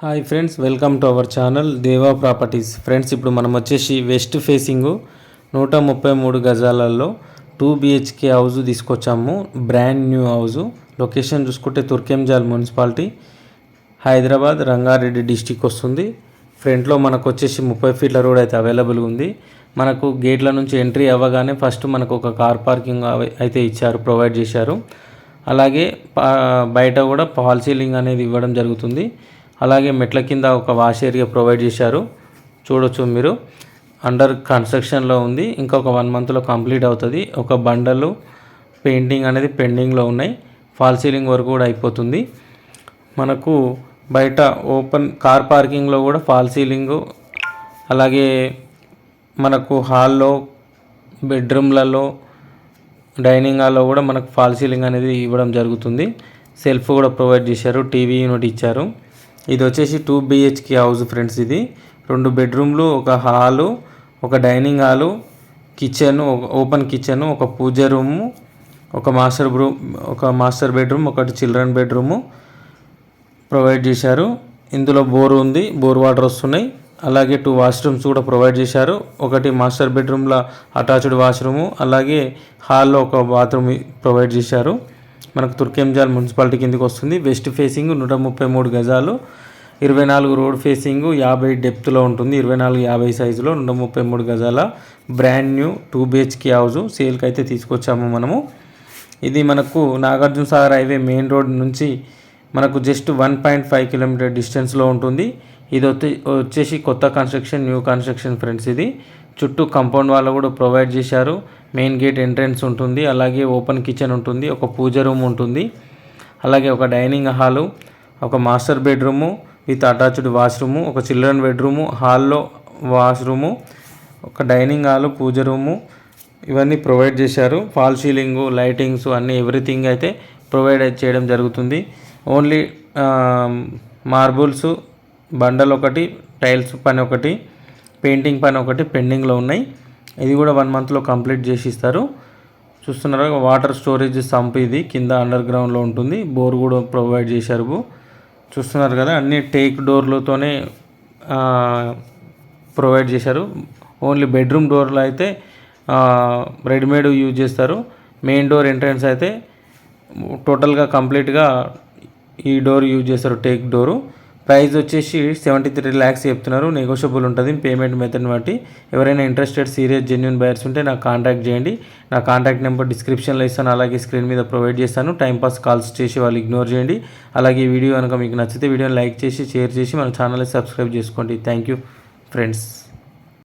Hi friends welcome to our channel Deva properties. Friends ఇప్పుడు మనం వచ్చేసి వెస్ట్ ఫేసింగ్ నూట ముప్పై మూడు గజాలలో టూ బిహెచ్కే హౌస్ తీసుకొచ్చాము. బ్రాండ్ న్యూ హౌస్ లొకేషన్ చూసుకుంటే తుర్కెంజాల్ మున్సిపాలిటీ హైదరాబాద్ రంగారెడ్డి డిస్టిక్ వస్తుంది. ఫ్రంట్లో మనకు వచ్చేసి ముప్పై ఫీట్ల రోడ్ అయితే అవైలబుల్గా ఉంది. మనకు గేట్ల నుంచి ఎంట్రీ అవ్వగానే ఫస్ట్ మనకు ఒక కార్ పార్కింగ్ అయితే ఇచ్చారు ప్రొవైడ్ చేశారు. అలాగే బయట కూడా పాల్ సీలింగ్ అనేది ఇవ్వడం జరుగుతుంది. అలాగే మెట్ల కింద ఒక వాష్ ఏరియా ప్రొవైడ్ చేశారు. చూడొచ్చు మీరు. అండర్ కన్స్ట్రక్షన్లో ఉంది. ఇంకొక వన్ మంత్లో కంప్లీట్ అవుతుంది. ఒక బండలు పెయింటింగ్ అనేది పెండింగ్లో ఉన్నాయి. ఫాల్ సీలింగ్ వరకు కూడా అయిపోతుంది. మనకు బయట ఓపెన్ కార్ పార్కింగ్లో కూడా ఫాల్ సీలింగు అలాగే మనకు హాల్లో బెడ్రూమ్లలో డైనింగ్ హాల్లో కూడా మనకు ఫాల్ సీలింగ్ అనేది ఇవ్వడం జరుగుతుంది. సెల్ఫ్ కూడా ప్రొవైడ్ చేశారు. టీవీ యూనిట్ ఇచ్చారు. ఇది వచ్చేసి టూ బిహెచ్కే హౌస్ ఫ్రెండ్స్ ఇది. రెండు బెడ్రూమ్లు ఒక హాలు ఒక dining hall kitchen open kitchen ఒక పూజ రూము ఒక మాస్టర్ రూమ్ ఒక మాస్టర్ బెడ్రూమ్ ఒకటి చిల్డ్రన్ బెడ్రూము ప్రొవైడ్ చేశారు. ఇందులో బోర్ ఉంది బోర్ వాటర్ వస్తున్నాయి. అలాగే టూ వాష్రూమ్స్ కూడా ప్రొవైడ్ చేశారు. ఒకటి మాస్టర్ బెడ్రూమ్లో అటాచ్డ్ వాష్రూము అలాగే హాల్లో ఒక బాత్రూమ్ ప్రొవైడ్ చేశారు. మనకు తుర్కెంజాల్ మున్సిపాలిటీ కిందకి వస్తుంది. వెస్ట్ ఫేసింగ్ నూట ముప్పై మూడు గజాలు. ఇరవై నాలుగు రోడ్ ఫేసింగ్ యాభై డెప్త్లో ఉంటుంది. ఇరవై నాలుగు యాభై సైజులో నూట ముప్పై మూడు గజాల brand new two BHK house సేల్కి అయితే తీసుకొచ్చాము మనము. ఇది మనకు Nagarjuna Sagar highway main road నుంచి మనకు just one point five kilometre డిస్టెన్స్లో ఉంటుంది. ఇది వచ్చే- వచ్చేసి కొత్త కన్స్ట్రక్షన్ న్యూ కన్స్ట్రక్షన్ ఫ్రెండ్స్ ఇది. చుట్టూ కాంపౌండ్ వాళ్ళు కూడా ప్రొవైడ్ చేశారు. మెయిన్ గేట్ ఎంట్రన్స్ ఉంటుంది. అలాగే ఓపెన్ కిచెన్ ఉంటుంది. ఒక పూజ రూమ్ ఉంటుంది. అలాగే ఒక డైనింగ్ హాలు ఒక master bedroom with attached washroom ఒక చిల్డ్రన్ బెడ్రూము హాల్లో వాష్రూము ఒక డైనింగ్ హాలు పూజ రూము ఇవన్నీ ప్రొవైడ్ చేశారు. ఫాల్ సీలింగు లైటింగ్స్ అన్నీ ఎవ్రీథింగ్ అయితే ప్రొవైడ్ చేయడం జరుగుతుంది. ఓన్లీ మార్బుల్స్ బండలు ఒకటి టైల్స్ పని ఒకటి పెయింటింగ్ పని ఒకటి పెండింగ్లో ఉన్నాయి. ఇది కూడా వన్ మంత్లో కంప్లీట్ చేసి ఇస్తారు. చూస్తున్నారా వాటర్ స్టోరేజ్ సంప్ ఇది కింద అండర్ గ్రౌండ్లో ఉంటుంది. బోర్ కూడా ప్రొవైడ్ చేశారు. చూస్తున్నారు కదా అన్ని టేక్ డోర్లతోనే ప్రొవైడ్ చేశారు. ఓన్లీ బెడ్రూమ్ డోర్లో అయితే రెడీమేడ్ యూజ్ చేస్తారు. మెయిన్ డోర్ ఎంట్రన్స్ అయితే టోటల్గా కంప్లీట్గా ఈ డోర్ యూజ్ చేస్తారు టేక్ డోరు. ప్రైస్ వచ్చేసి సెవెంటీ త్రీ ల్యాక్స్ చెప్తున్నారు. నెగోషియబుల్ ఉంటుంది. పేమెంట్ మెథడ్ బట్టి ఎవరైనా ఇంట్రెస్టెడ్ సీరియస్ జెన్యున్ బయర్స్ ఉంటే నాకు కాంటాక్ట్ చేయండి. నా కాంటాక్ట్ నెంబర్ డిస్క్రిప్షన్లో ఇస్తాను. అలాగే స్క్రీన్ మీద ప్రొవైడ్ చేస్తాను. టైంపాస్ కాల్స్ చేసి వాళ్ళు ఇగ్నోర్ చేయండి. అలాగే ఈ వీడియో కనుక మీకు నచ్చితే వీడియోని లైక్ చేసి షేర్ చేసి మన ఛానల్ని సబ్స్క్రైబ్ చేసుకోండి. Thank you friends